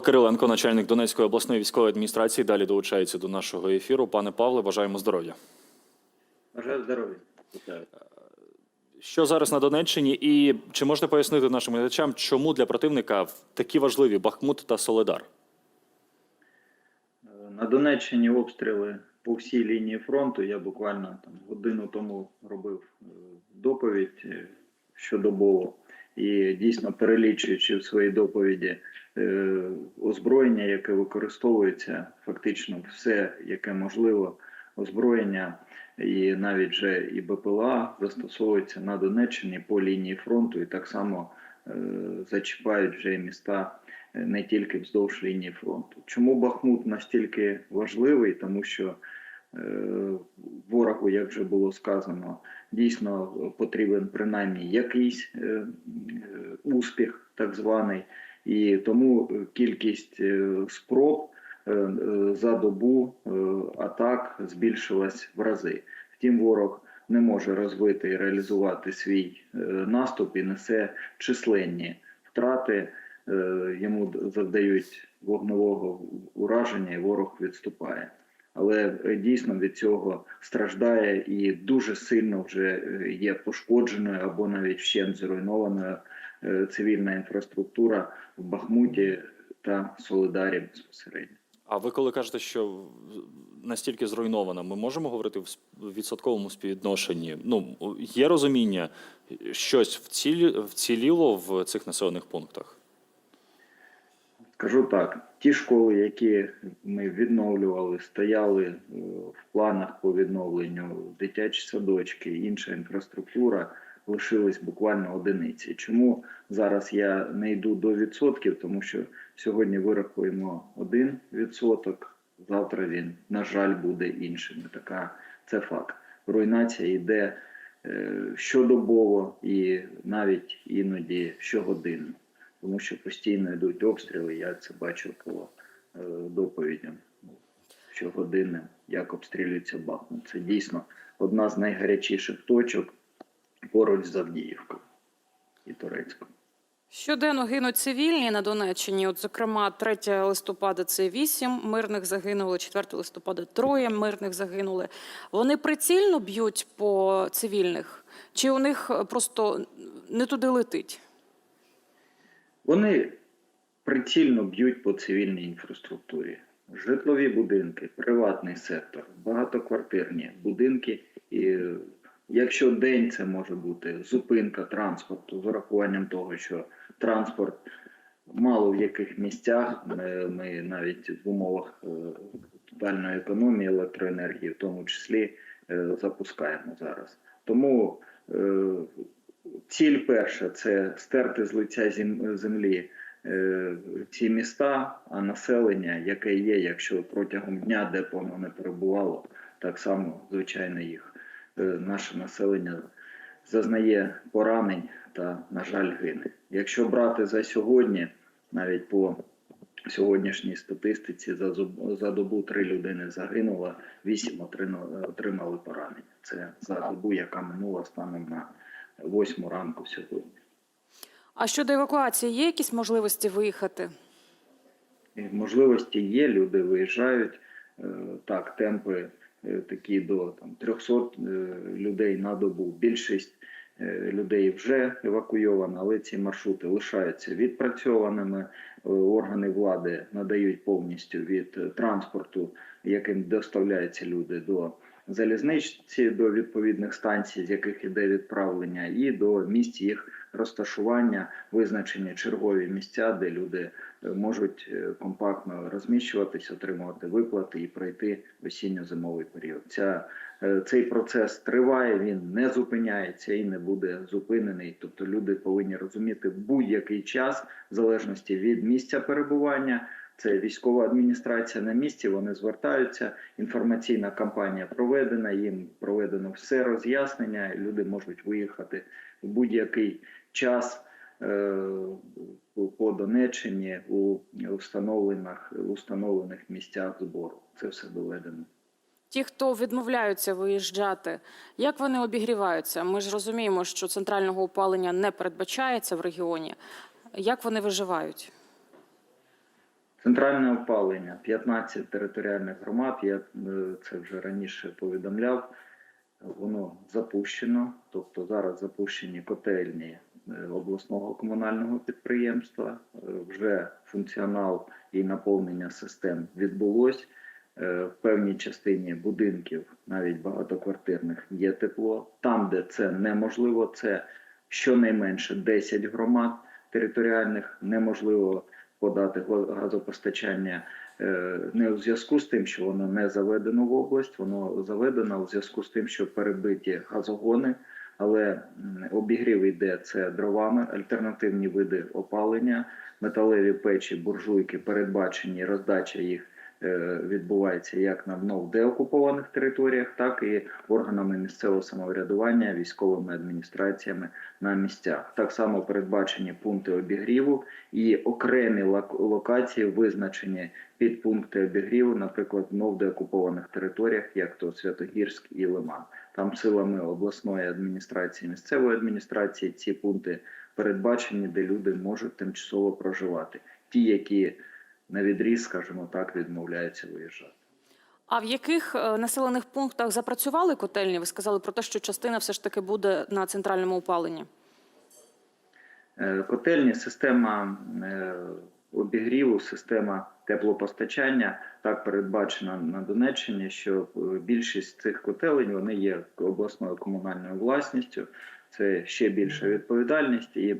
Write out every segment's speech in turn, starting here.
Павло Кириленко, начальник Донецької обласної військової адміністрації, далі долучається до нашого ефіру. Пане Павле, бажаємо здоров'я. Бажаю здоров'я. Що зараз на Донеччині, і чи можете пояснити нашим глядачам, чому для противника такі важливі Бахмут та Соледар? Е, На Донеччині обстріли по всій лінії фронту. Я буквально там годину тому робив е, доповідь е, щодобово і дійсно перелічуючи в своїй доповіді е, озброєння, яке використовується, фактично все, яке можливо, озброєння і навіть вже і БПЛА застосовується на Донеччині по лінії фронту, і так само е, зачіпають вже міста е, не тільки вздовж лінії фронту. Чому Бахмут настільки важливий? Тому що ворогу, як вже було сказано, дійсно потрібен принаймні якийсь е, е, успіх, так званий, і тому кількість е, спроб е, е, за добу атак збільшилась в рази. Втім, ворог не може розвити і реалізувати свій наступ і несе численні втрати. Йому завдають вогневого ураження, і ворог відступає. Але е, дійсно від цього страждає і дуже сильно вже е, є пошкодженою або навіть вщент зруйнованою е, цивільна інфраструктура в Бахмуті та Солидарі безпосередньо. А ви коли кажете, що настільки зруйнована, ми можемо говорити в відсотковому співвідношенні? Ну є розуміння, щось вцілі, вціліло в цих населених пунктах? Скажу так: ті школи, які ми відновлювали, стояли е, в планах по відновленню, дитячі садочки, інша інфраструктура лишились буквально одиниці. Чому зараз я не йду до відсотків? Тому що сьогодні вирахуємо один відсоток, завтра він, на жаль, буде іншим. Така це факт. Руйнація йде е, щодобово і навіть іноді щогодинно тому що постійно йдуть обстріли. Я це бачу по е, доповідям щогодинним, як обстрілюється Бахмут. Це дійсно одна з найгарячіших точок поруч з Авдіївкою і Турецькою. Щоденно гинуть цивільні на Донеччині. От, зокрема, 3 листопада це 8 мирних загинули, 4 листопада троє мирних загинули. Вони прицільно б'ють по цивільних, чи у них просто не туди летить? Вони прицільно б'ють по цивільній інфраструктурі. Житлові будинки, приватний сектор, багатоквартирні будинки. І е, якщо день це може бути зупинка транспорту з урахуванням того, що транспорт мало в яких місцях, ми, ми навіть в умовах е, тотальної економії електроенергії, в тому числі, е, запускаємо зараз. Тому Ціль перша це стерти з лиця зем- землі е, ці міста, а населення, яке є, якщо протягом дня, де б не перебувало, так само, звичайно, їх е, наше населення зазнає поранень та, на жаль, гине. Якщо брати за сьогодні, навіть по сьогоднішній статистиці, за, добу три людини загинуло, вісім отримали поранення. Це за добу, яка минула станом на восьму ранку сьогодні. А щодо евакуації, є якісь можливості виїхати? Можливості є, люди виїжджають. Е, Так, темпи е, такі до там, 300 е, людей на добу. Більшість е, людей вже евакуйована, але ці маршрути лишаються відпрацьованими. Е, Органи влади надають повністю від е, транспорту, яким доставляються люди до залізничці, до відповідних станцій, з яких іде відправлення, і до місць їх розташування, визначені чергові місця, де люди е, можуть е, компактно розміщуватись, отримувати виплати і пройти осінньо-зимовий період. Ця, е, цей процес триває, він не зупиняється і не буде зупинений. Тобто люди повинні розуміти будь-який час, в залежності від місця перебування. Це військова адміністрація на місці. Вони звертаються. Інформаційна кампанія проведена. Їм проведено все роз'яснення. Люди можуть виїхати в будь-який час е, по- Донеччині у установлених, установлених місцях збору. Це все доведено. Ті, хто відмовляються виїжджати, як вони обігріваються? Ми ж розуміємо, що центрального опалення не передбачається в регіоні. Як вони виживають? Центральне опалення 15 територіальних громад. Я е, це вже раніше повідомляв. Воно запущено, тобто зараз запущені котельні е, обласного комунального підприємства. Е, Вже функціонал і наповнення систем відбулось. В певній частині будинків, навіть багатоквартирних, є тепло. Там, де це неможливо, це щонайменше 10 громад територіальних неможливо подати газопостачання е, не у зв'язку з тим, що воно не заведено в область, воно заведено у зв'язку з тим, що перебиті газогони, але обігрів йде це дровами, альтернативні види опалення, металеві печі, буржуйки передбачені, роздача їх відбувається як на вновь деокупованих територіях, так і органами місцевого самоврядування, військовими адміністраціями на місцях. Так само передбачені пункти обігріву і окремі локації визначені під пункти обігріву, наприклад, в деокупованих територіях, як то Святогірськ і Лиман. Там силами обласної адміністрації, місцевої адміністрації ці пункти передбачені, де люди можуть тимчасово проживати. Ті, які на відріз, скажімо так, відмовляються виїжджати. А в яких е, населених пунктах запрацювали котельні? Ви сказали про те, що частина все ж таки буде на центральному опаленні. Е, Котельні, система е, обігріву, система теплопостачання так передбачена на Донеччині, що більшість цих котелень вони є обласною комунальною власністю. Це ще більша відповідальність, і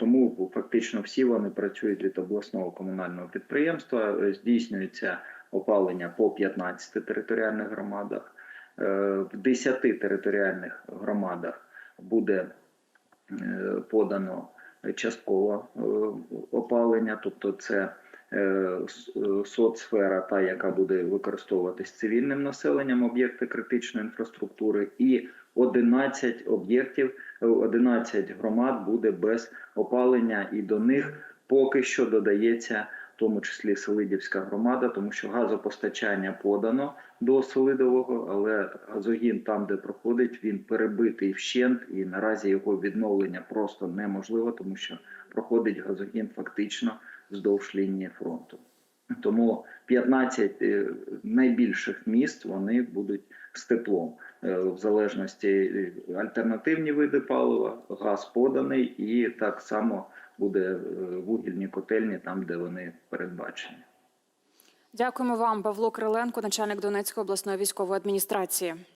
тому фактично всі вони працюють від обласного комунального підприємства. Е, Здійснюється опалення по 15 територіальних громадах. Е, в 10 територіальних громадах буде е, подано частково е, опалення, тобто це е, е, соцсфера, та яка буде використовуватись цивільним населенням, об'єкти критичної інфраструктури, і 11 об'єктів, е, 11 громад буде без опалення, і до них поки що додається. В тому числі Селидівська громада, тому що газопостачання подано до Селидового, але газогін там, де проходить, він перебитий вщент, і наразі його відновлення просто неможливо, тому що проходить газогін фактично вздовж лінії фронту. Тому 15 е, найбільших міст вони будуть з теплом, Е, в залежності е, альтернативні види палива, газ поданий, і так само буде е, вугільні котельні там, де вони передбачені. Дякуємо вам, Павло Криленко, начальник Донецької обласної військової адміністрації.